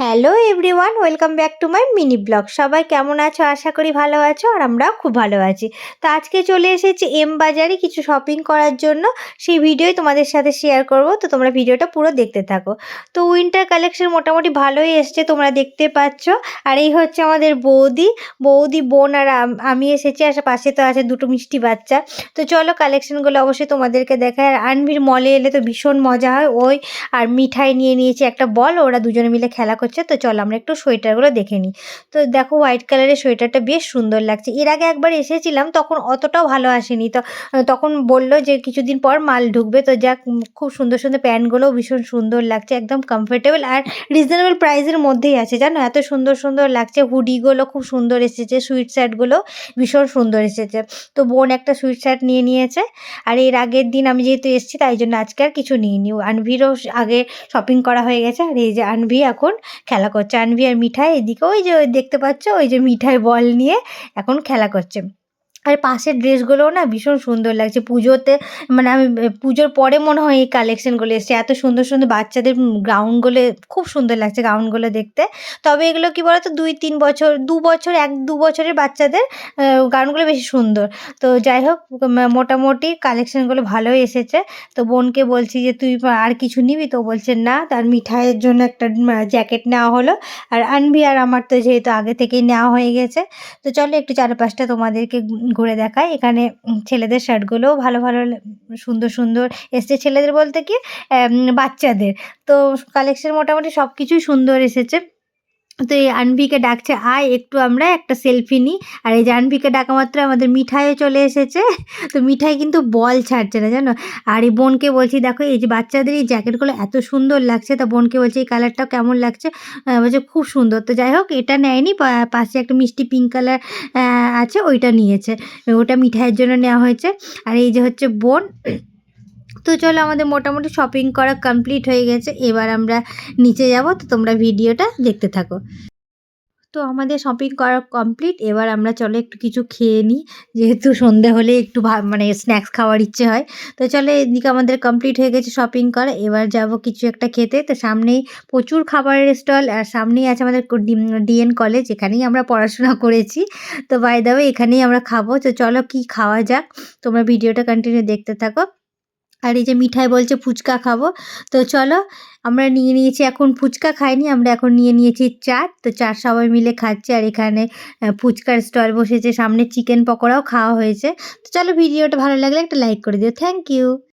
Hello everyone welcome back to my mini blog সবাই কেমন আছো? আশা করি ভালো আছো আর আমরাও খুব ভালো আছি। তো আজকে চলে এসেছি এম বাজারে কিছু শপিং করার জন্য। সেই ভিডিওই তোমাদের সাথে শেয়ার করব। তো তোমরা ভিডিওটা পুরো দেখতে থাকো। তো উইন্টার কালেকশন মোটামুটি ভালোই এসছে তোমরা দেখতে পাচ্ছ। আর এই হচ্ছে আমাদের বৌদি। বৌদি, বোন আর আমি এসেছি। আর পাশে তো আছে দুটো মিষ্টি বাচ্চা। তো চলো কালেকশনগুলো অবশ্যই তোমাদেরকে দেখায় আর আনভির মলে এলে তো ভীষণ মজা হয়। ওই আর মিঠাই নিয়ে নিয়েছি একটা বল। ওরা দুজনে মিলে খেলা করছে। তো চলো আমরা একটু সোয়েটারগুলো দেখে নিই। তো দেখো হোয়াইট কালারের সোয়েটারটা বেশ সুন্দর লাগছে। এর আগে একবার এসেছিলাম, তখন অতটাও ভালো আসেনি। তো তখন বলল যে কিছুদিন পর মাল ঢুকবে। তো যাক খুব সুন্দর সুন্দর প্যান্টগুলোও ভীষণ সুন্দর লাগছে, একদম কমফোর্টেবল আর রিজনেবল প্রাইসের মধ্যেই আছে। জানো, এত সুন্দর সুন্দর লাগছে। হুডিগুলো খুব সুন্দর এসেছে সুইট শার্টগুলো ভীষণ সুন্দর এসেছে। তো বোন একটা সুইট শার্ট নিয়ে নিয়েছে। আর এর আগের দিন আমি যেহেতু এসেছি, তাই জন্য আজকে আর কিছু নিয়ে নিইনি আনভিরও আগে শপিং করা হয়ে গেছে। আর এই যে আনভি এখন খেলা করছে। আনভি আর মিঠাই এদিকে ওই যে দেখতে পাচ্ছ, ওই যে মিঠাই বল নিয়ে এখন খেলা করছে। আর পাশের ড্রেসগুলোও না ভীষণ সুন্দর লাগছে। পুজোতে মানে আমি, পুজোর পরে মনে হয় এই কালেকশনগুলো এসছে। এত সুন্দর সুন্দর বাচ্চাদের গাউনগুলো খুব সুন্দর লাগছে গাউনগুলো দেখতে। তবে এগুলো কি বলতো, দুই, তিন বছর, দু বছর, এক, দু বছরের বাচ্চাদের গাউনগুলো বেশি সুন্দর। তো যাই হোক মোটামুটি কালেকশনগুলো ভালোই এসেছে। তো বোনকে বলছি যে, তুই আর কিছু নিবি? তো বলছে, না, তার মিঠাইয়ের জন্য একটা জ্যাকেট নেওয়া হলো। আর আনবি, আর আমার তো যেহেতু আগে থেকেই নেওয়া হয়ে গেছে। তো চলো, একটু চারপাশটা তোমাদেরকে ঘুরে দেখায়। এখানে ছেলেদের শার্টগুলোও ভালো ভালো, সুন্দর সুন্দর এসছে। ছেলেদের বলতে কি বাচ্চাদের। তো কালেকশন মোটামুটি সব কিছুই সুন্দর এসেছে। তো এই আনভিকে ডাকছে, আয়, একটু আমরা একটা সেলফি নিই। আর এই যে আনভিকে ডাকা মাত্র আমাদের মিঠাইও চলে এসেছে। তো মিঠাই কিন্তু বল ছাড়ছে না, জানো? আর এই বোনকে বলছি, দেখো, এই যে বাচ্চাদের এই জ্যাকেটগুলো এত সুন্দর লাগছে। তা বোনকে বলছি, এই কালারটাও কেমন লাগছে? বলছে, খুব সুন্দর। তো যাই হোক, এটা নেয়নি পাশে একটা মিষ্টি পিঙ্ক কালার আছে, ওইটা নিয়েছে। ওটা মিঠাইয়ের জন্য নেওয়া হয়েছে। আর এই যে হচ্ছে বোন তো চলো আমাদের মোটামুটি শপিং করা কমপ্লিট হয়ে গেছে। এবার আমরা নিচে যাব, তো তোমরা ভিডিওটা দেখতে থাকো। তো আমাদের শপিং করা কমপ্লিট এবার আমরা চলো একটু কিছু খেয়ে নিই যেহেতু সন্ধে হলে একটু মানে স্ন্যাক্স খাওয়ার ইচ্ছে হয়। তো চলো এদিকে আমাদের কমপ্লিট হয়ে গেছে শপিং করা। এবার যাব কিছু একটা খেতে। তো সামনেই প্রচুর খাবারের স্টল আর সামনেই আছে আমাদের ডিএন কলেজ এখানেই আমরা পড়াশোনা করেছি। তো বাই দাবে এখানেই আমরা খাব। তো চলো কি খাওয়া যাক? তোমরা ভিডিওটা কন্টিনিউ দেখতে থাকো। আর এই যে মিঠাই বলছে ফুচকা খাব। তো চলো, আমরা নিয়ে নিয়েছি, এখন ফুচকা খাইনি, আমরা এখন নিয়ে নিয়েছি চাট। তো চাট সবাই মিলে খাচ্ছি আর এখানে ফুচকার স্টল বসেছে, সামনে চিকেন পকোড়াও খাওয়া হয়েছে। তো চলো ভিডিওটা ভালো লাগলে একটা লাইক করে দিও। Thank you.